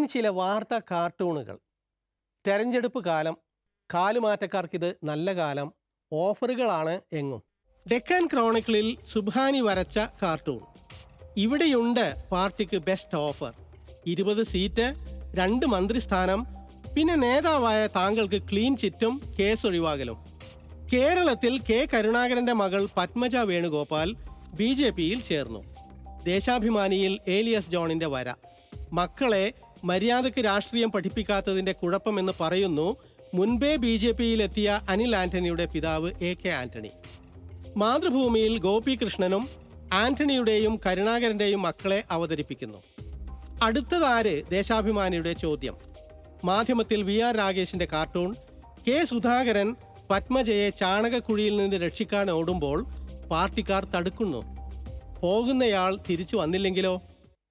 ചില വാർത്താ കാർട്ടൂണുകൾ. തെരഞ്ഞെടുപ്പ് കാലം കാലുമാറ്റക്കാർക്കിത് നല്ല കാലം ഓഫറുകളാണ് എങ്ങും. ഡെക്കാൻ ക്രോണിക്കിളിൽ സുഭാനി വരച്ച കാർട്ടൂൺ. ഇവിടെയുണ്ട് പാർട്ടിക്ക് ബെസ്റ്റ് ഓഫർ. ഇരുപത് സീറ്റ് രണ്ട് മന്ത്രിസ്ഥാനം പിന്നെ നേതാവായ താങ്കൾക്ക് ക്ലീൻ ചിറ്റും കേസ് ഒഴിവാകലും കേരളത്തിൽ കെ കരുണാകരന്റെ മകൾ പത്മജ വേണുഗോപാൽ ബി ജെ പിയിൽ ചേർന്നു. ദേശാഭിമാനിയിൽ ഏലിയസ് ജോണിന്റെ വര. മക്കളെ മര്യാദയ്ക്ക് രാഷ്ട്രീയം പഠിപ്പിക്കാത്തതിന്റെ കുഴപ്പമെന്ന് പറയുന്നു മുൻപേ ബി ജെ പിയിലെത്തിയ അനിൽ ആന്റണിയുടെ പിതാവ് എ കെ ആന്റണി. മാതൃഭൂമിയിൽ ഗോപികൃഷ്ണനും ആന്റണിയുടെയും കരുണാകരന്റെയും മക്കളെ അവതരിപ്പിക്കുന്നു. അടുത്തതാര് ദേശാഭിമാനിയുടെ ചോദ്യം. മാധ്യമത്തിൽ വി ആർ രാഗേഷിന്റെ കാർട്ടൂൺ. കെ സുധാകരൻ പത്മജയെ ചാണകക്കുഴിയിൽ നിന്ന് രക്ഷിക്കാൻ ഓടുമ്പോൾ പാർട്ടിക്കാർ തടുക്കുന്നു. പോകുന്നയാൾ തിരിച്ചു വന്നില്ലെങ്കിലോ?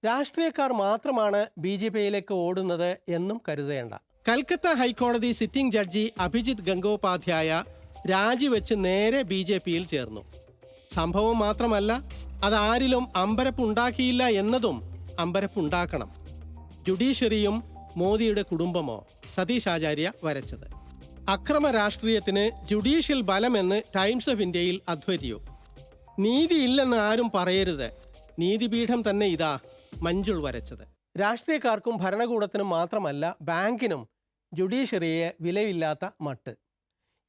രാഷ്ട്രീയക്കാർ മാത്രമാണ് ബി ജെ പിയിലേക്ക് ഓടുന്നത് എന്നും കരുതേണ്ട. കൽക്കത്ത ഹൈക്കോടതി സിറ്റിംഗ് ജഡ്ജി അഭിജിത് ഗംഗോപാധ്യായ രാജിവെച്ച് നേരെ ബി ജെ പിയിൽ ചേർന്നു. സംഭവം മാത്രമല്ല അതാരിലും അമ്പരപ്പുണ്ടാക്കിയില്ല എന്നതും അമ്പരപ്പുണ്ടാക്കണം ജുഡീഷ്യറിയും മോദിയുടെ കുടുംബമോ? സതീഷ് ആചാര്യ വരച്ചത്. അക്രമ രാഷ്ട്രീയത്തിന് ജുഡീഷ്യൽ ബലമെന്ന് ടൈംസ് ഓഫ് ഇന്ത്യയിൽ അധ്വര്യു. നീതിയില്ലെന്ന് ആരും പറയരുത്. നീതിപീഠം തന്നെ ഇതാ. മഞ്ജുൾ വരച്ചത്. രാഷ്ട്രീയക്കാർക്കും ഭരണകൂടത്തിനും മാത്രമല്ല ബാങ്കിനും ജുഡീഷ്യറിയെ വിലയില്ലാത്ത മട്ട്.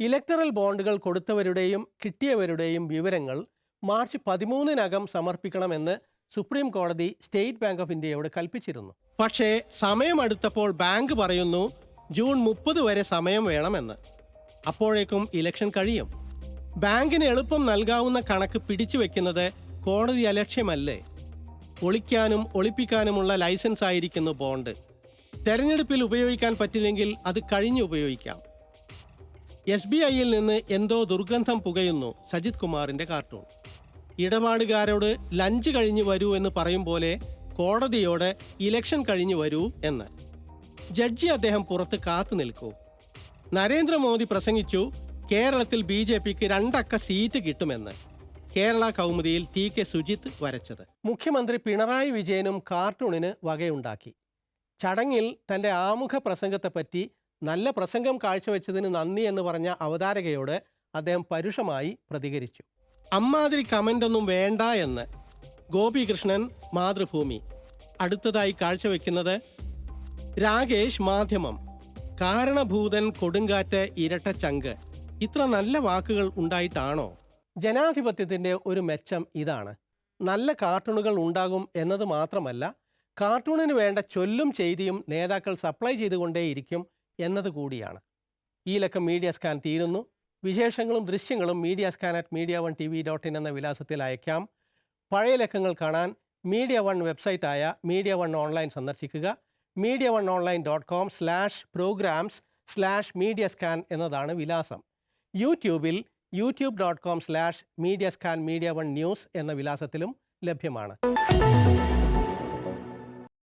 ഇലക്ടറൽ ബോണ്ടുകൾ കൊടുത്തവരുടെയും കിട്ടിയവരുടെയും വിവരങ്ങൾ മാർച്ച് പതിമൂന്നിനകം സമർപ്പിക്കണമെന്ന് സുപ്രീം കോടതി സ്റ്റേറ്റ് ബാങ്ക് ഓഫ് ഇന്ത്യയോട് കൽപ്പിച്ചിരുന്നു. പക്ഷേ സമയമെടുത്തപ്പോൾ ബാങ്ക് പറയുന്നു ജൂൺ മുപ്പത് വരെ സമയം വേണമെന്ന്. അപ്പോഴേക്കും ഇലക്ഷൻ കഴിയും. ബാങ്കിന് എളുപ്പം നൽകാവുന്ന കണക്ക് പിടിച്ചു വെക്കുന്നത് കോടതി അലക്ഷ്യമല്ലേ? ഒളിക്കാനും ഒളിപ്പിക്കാനുമുള്ള ലൈസൻസ് ആയിരിക്കുന്നു ബോണ്ട്. തെരഞ്ഞെടുപ്പിൽ ഉപയോഗിക്കാൻ പറ്റില്ലെങ്കിൽ അത് കഴിഞ്ഞ് ഉപയോഗിക്കാം. എസ് ബി ഐയിൽ നിന്ന് എന്തോ ദുർഗന്ധം പുകയുന്നു സജിത് കുമാറിന്റെ കാർട്ടൂൺ. ഇടപാടുകാരോട് ലഞ്ച് കഴിഞ്ഞ് വരൂ എന്ന് പറയും പോലെ കോടതിയോട് ഇലക്ഷൻ കഴിഞ്ഞു വരൂ എന്ന്. ജഡ്ജി അദ്ദേഹം പുറത്ത് കാത്തു നിൽക്കൂ. നരേന്ദ്രമോദി പ്രസംഗിച്ചു കേരളത്തിൽ ബി ജെ പിക്ക് രണ്ടക്ക സീറ്റ് കിട്ടുമെന്ന്. കേരള കൗമുദിയിൽ ടി കെ സുജിത്ത് വരച്ചത്. മുഖ്യമന്ത്രി പിണറായി വിജയനും കാർട്ടൂണിന് വകയുണ്ടാക്കി. ചടങ്ങിൽ തന്റെ ആമുഖ പ്രസംഗത്തെപ്പറ്റി നല്ല പ്രസംഗം കാഴ്ചവെച്ചതിന് നന്ദി എന്ന് പറഞ്ഞ അവതാരകയോട് അദ്ദേഹം പരുഷമായി പ്രതികരിച്ചു. അമ്മാതിരി കമന്റൊന്നും വേണ്ട എന്ന് ഗോപികൃഷ്ണൻ മാതൃഭൂമി. അടുത്തതായി കാഴ്ചവെക്കുന്നത് രാകേഷ് മാധ്യമം. കാരണഭൂതൻ കൊടുങ്കാറ്റ് ഇരട്ട ചങ്ക്. ഇത്ര നല്ല വാക്കുകൾ ഉണ്ടായിട്ടാണോ? ജനാധിപത്യത്തിന്റെ ഒരു മെച്ചം ഇതാണ്. നല്ല കാർട്ടൂണുകൾ ഉണ്ടാകും എന്നത് മാത്രമല്ല കാർട്ടൂണിന് വേണ്ട ചൊല്ലും ചെയ്തിയും നേതാക്കൾ സപ്ലൈ ചെയ്തുകൊണ്ടേയിരിക്കും എന്നത് കൂടിയാണ്. ഈ ലക്കം മീഡിയ സ്കാൻ തീരുന്നു. വിശേഷങ്ങളും ദൃശ്യങ്ങളും media scan at media one T V dot in എന്ന വിലാസത്തിൽ അയക്കാം. പഴയ ലക്കങ്ങൾ കാണാൻ മീഡിയ വൺ വെബ്സൈറ്റായ മീഡിയ വൺ ഓൺലൈൻ സന്ദർശിക്കുക. Media one online dot com slash programs slash media scan എന്നതാണ് വിലാസം. യൂട്യൂബിൽ YouTube dot com slash media scan media one news എന്ന വിലാസത്തിലും ലഭ്യമാണ്.